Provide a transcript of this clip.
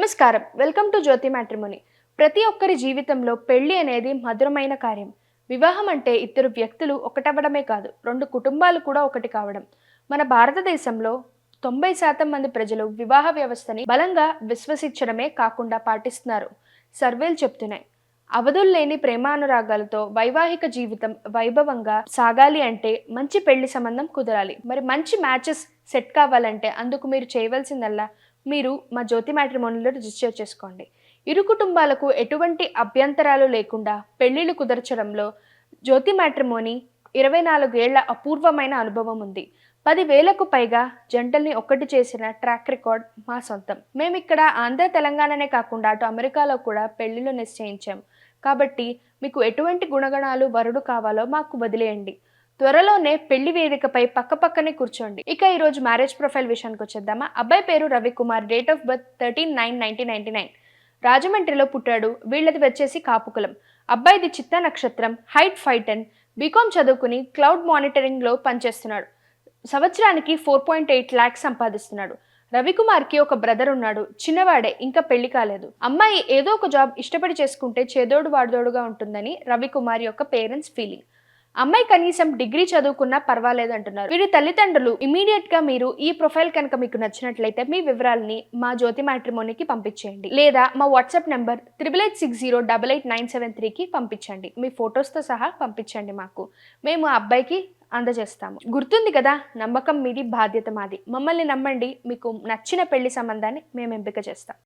నమస్కారం. Welcome to Jyothi matrimony. ప్రతి ఒక్కరి జీవితంలో పెళ్ళి అనేది మధురమైన కార్యం. వివాహం అంటే ఇద్దరు వ్యక్తులు ఒకటవ్వడమే కాదు రెండు కుటుంబాలు కూడా ఒకటి కావడం. మన భారతదేశంలో తొంభై శాతం మంది ప్రజలు వివాహ వ్యవస్థని బలంగా విశ్వసించడమే కాకుండా పాటిస్తున్నారు. సర్వేలు చెప్తున్నాయి. అవధులు లేని ప్రేమానురాగాలతో వైవాహిక జీవితం వైభవంగా సాగాలి అంటే మంచి పెళ్ళి సంబంధం కుదరాలి. మరి మంచి మ్యాచెస్ సెట్ కావాలంటే అందుకు మీరు చేయవలసిందల్లా మీరు మా జ్యోతి మ్యాట్రిమోనీలో రిజిస్టర్ చేసుకోండి. ఇరు కుటుంబాలకు ఎటువంటి అభ్యంతరాలు లేకుండా పెళ్ళిళ్ళు కుదర్చడంలో జ్యోతి మ్యాట్రిమోని ఇరవై నాలుగేళ్ళ అపూర్వమైన అనుభవం ఉంది. పదివేలకు పైగా జంటల్ని ఒక్కటి చేసిన ట్రాక్ రికార్డ్ మా సొంతం. మేము ఇక్కడ ఆంధ్ర తెలంగాణనే కాకుండా అటు అమెరికాలో కూడా పెళ్ళిళ్ళు నిశ్చయించాం. కాబట్టి మీకు ఎటువంటి గుణగణాలు వరుడు కావాలో మాకు వదిలేయండి. త్వరలోనే పెళ్ళి వేదికపై పక్కపక్కనే కూర్చోండి. ఇక ఈ రోజు మ్యారేజ్ ప్రొఫైల్ విషయానికి వచ్చేద్దామా? అబ్బాయి పేరు Ravikumar date of birth thirteen nine nineteen ninety nine. రాజమండ్రిలో పుట్టాడు వీళ్ళది వచ్చేసి కాపుకులం. అబ్బాయిది చిత్త నక్షత్రం height five ten. B Com చదువుకుని క్లౌడ్ మానిటరింగ్లో పనిచేస్తున్నాడు. సంవత్సరానికి ఫోర్ పాయింట్ ఎయిట్ ల్యాక్స్ సంపాదిస్తున్నాడు. రవికుమార్కి ఒక బ్రదర్ ఉన్నాడు చిన్నవాడే ఇంకా పెళ్ళి కాలేదు. అమ్మాయి ఏదో ఒక జాబ్ ఇష్టపడి చేసుకుంటే చేదోడు వాడదోడుగా ఉంటుందని రవికుమార్ యొక్క పేరెంట్స్ ఫీలింగ్. అమ్మాయి కనీసం డిగ్రీ చదువుకున్నా పర్వాలేదు అంటున్నారు. వీరి తల్లిదండ్రులు ఇమీడియట్గా మీరు ఈ ప్రొఫైల్ కనుక మీకు నచ్చినట్లయితే మీ వివరాలని మా జ్యోతి మ్యాట్రిమోనీకి పంపించేయండి. లేదా మా WhatsApp number triple eight six zero double eight nine seven త్రీకి పంపించండి. మీ ఫొటోస్తో సహా పంపించండి మాకు. మేము ఆ అబ్బాయికి అందజేస్తాము. గుర్తుంది కదా నమ్మకం మీది బాధ్యత మాది. మమ్మల్ని నమ్మండి మీకు నచ్చిన పెళ్ళి సంబంధాన్ని మేము ఎంపిక చేస్తాం.